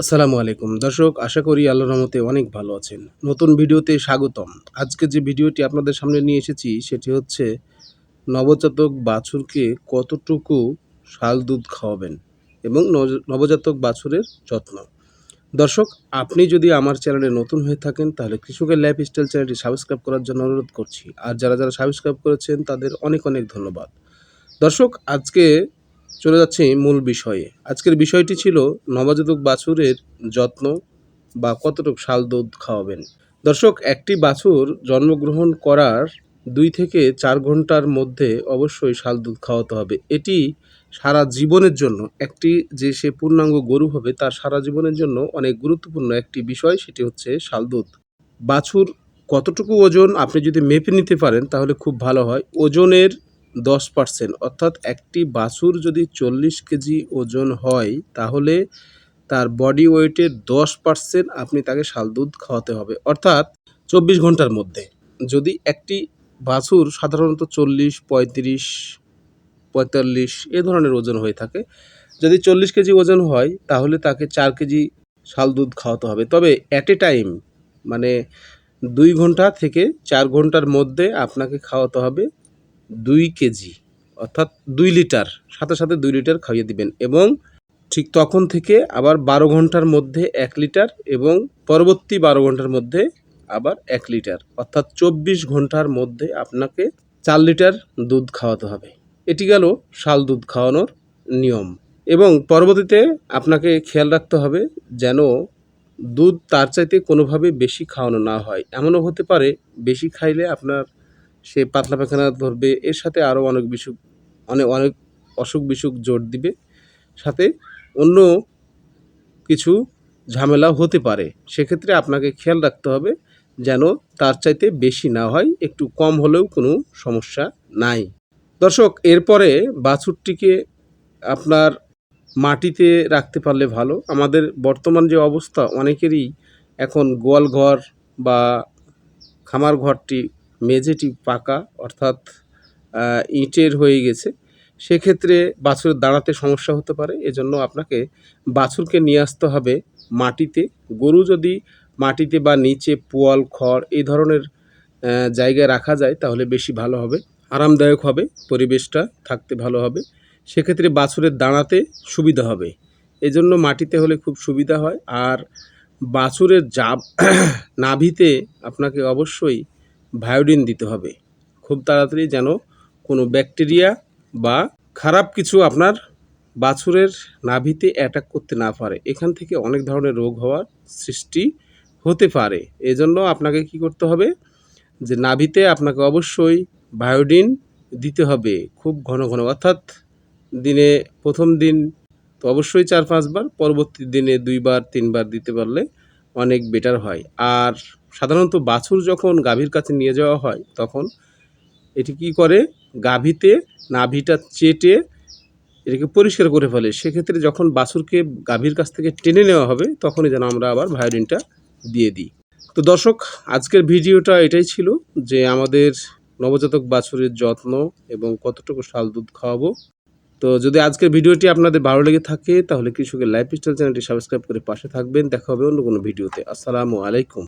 আসসালামু আলাইকুম। দর্শক, আশা করি আল্লাহর রহমতে অনেক ভালো আছেন। নতুন ভিডিওতে স্বাগতম। আজকে যে ভিডিওটি আপনাদের সামনে নিয়ে এসেছি, সেটি হচ্ছে নবজাতক বাছুরকে কতটুকু শাল দুধ খাওয়াবেন এবং নবজাতক বাছুরের যত্ন। দর্শক, আপনি যদি আমার চ্যানেলে নতুন হয়ে থাকেন, তাহলে কৃষকের লাইফ স্টাইল চ্যানেলটি সাবস্ক্রাইব করার জন্য অনুরোধ করছি। আর যারা যারা সাবস্ক্রাইব করেছেন, তাদের অনেক অনেক ধন্যবাদ। দর্শক, আজকে চলে যাচ্ছে মূল বিষয়ে। আজকের বিষয়টি ছিল নবজাতক বাছুরের যত্ন বা কতটুকু শাল দুধ খাওয়াবেন। দর্শক, একটি বাছুর জন্মগ্রহণ করার দুই থেকে চার ঘণ্টার মধ্যে অবশ্যই শাল দুধ খাওয়াতে হবে। এটি সারা জীবনের জন্য একটি যে সে পূর্ণাঙ্গ গরু হবে, তার সারা জীবনের জন্য অনেক গুরুত্বপূর্ণ একটি বিষয়, সেটি হচ্ছে শাল দুধ। বাছুর কতটুকু ওজন, আপনি যদি মেপে নিতে পারেন, তাহলে খুব ভালো হয়। ওজনের দশ পার্সেন্ট অর্থাৎ একটি বাছুর যদি চল্লিশ কেজি ওজন হয়, তাহলে তার বডি ওয়েটের দশ পার্সেন্ট আপনি তাকে শাল দুধ খাওয়াতে হবে। অর্থাৎ চব্বিশ ঘণ্টার মধ্যে। যদি একটি বাছুর সাধারণত চল্লিশ, পঁয়ত্রিশ, পঁয়তাল্লিশ এ ধরনের ওজন হয়ে থাকে, যদি চল্লিশ কেজি ওজন হয়, তাহলে তাকে চার কেজি শাল দুধ খাওয়াতে হবে। তবে অ্যাট এ টাইম মানে দুই ঘণ্টা থেকে চার ঘণ্টার মধ্যে আপনাকে খাওয়াতে হবে। দুই কেজি, অর্থাৎ দুই লিটার, সাথে সাথে দুই লিটার খাইয়ে দিবেন এবং ঠিক তখন থেকে আবার বারো ঘণ্টার মধ্যে এক লিটার এবং পরবর্তী বারো ঘণ্টার মধ্যে আবার এক লিটার, অর্থাৎ চব্বিশ ঘণ্টার মধ্যে আপনাকে চার লিটার দুধ খাওয়াতে হবে। এটি গেল শাল দুধ খাওয়ানোর নিয়ম এবং পরবর্তীতে আপনাকে খেয়াল রাখতে হবে যেন দুধ তার চাইতে কোনোভাবে বেশি খাওয়ানো না হয়। এমনও হতে পারে, বেশি খাইলে আপনার সে পাতলা পায়খানা ধরবে, এর সাথে আরও অনেক বিসুখ অনেক অনেক অসুখ বিসুখ জোর দিবে। সাথে অন্য কিছু ঝামেলা হতে পারে। সেক্ষেত্রে আপনাকে খেয়াল রাখতে হবে যেন তার চাইতে বেশি না হয়, একটু কম হলেও কোনো সমস্যা নাই। দর্শক, এরপরে বাছুরটিকে আপনার মাটিতে রাখতে পারলে ভালো। আমাদের বর্তমান যে অবস্থা, অনেকেরই এখন গোয়াল ঘর বা খামার ঘরটি মেঝেটি পাকা, অর্থাৎ ইটের হয়ে গেছে। সেক্ষেত্রে বাছুর দাঁড়াতে সমস্যা হতে পারে। এজন্য আপনাকে বাছুরকে নিয়ে আসতে হবে মাটিতে। গরু যদি মাটিতে বা নিচে পোয়াল, খড় এই ধরনের জায়গায় রাখা যায়, তাহলে বেশি ভালো হবে। আরামদায়ক হবে, পরিবেশটা থাকতে ভালো হবে। সেক্ষেত্রে বাছুরের দাঁড়াতে সুবিধা হবে। এজন্য মাটিতে হলে খুব সুবিধা হয়। আর বাছুরের জাব, নাভিতে আপনাকে অবশ্যই ভায়োডিন দিতে হবে। খুব তাড়াতাড়ি যেন কোনো ব্যাকটেরিয়া বা খারাপ কিছু আপনার বাছুরের নাভিতে অ্যাটাক করতে না পারে। এখান থেকে অনেক ধরনের রোগ হওয়ার সৃষ্টি হতে পারে। এজন্য আপনাকে কি করতে হবে যে নাভিতে আপনাকে অবশ্যই বায়োডিন দিতে হবে খুব ঘন ঘন। অর্থাৎ দিনে প্রথম দিন তো অবশ্যই চার পাঁচবার, পরবর্তী দিনে দুইবার, তিনবার দিতে পারলে অনেক বেটার হয়। আর সাধারণত বাছুর যখন গাভীর কাছে নিয়ে যাওয়া হয়, তখন এটি কি করে? গাভীতে নাভিটা চেটে এটাকে পরিষ্কার করে ফেলে। সেক্ষেত্রে যখন বাছুরকে গাভীর কাছ থেকে টেনে নেওয়া হবে, তখনই যেন আমরা আবার ভায়োডিনটা দিয়ে দিই। তো দর্শক, আজকের ভিডিওটা এটাই ছিল যে আমাদের নবজাতক বাছুরের যত্ন এবং কতটুকু শাল দুধ খাওয়াবো। তো যদি আজকের ভিডিওটি আপনাদের ভালো লেগে থাকে, তাহলে কৃষকের লাইফ স্টাইল চ্যানেলটি সাবস্ক্রাইব করে পাশে থাকবেন। দেখা হবে অন্য কোনো ভিডিওতে। আসসালামু আলাইকুম।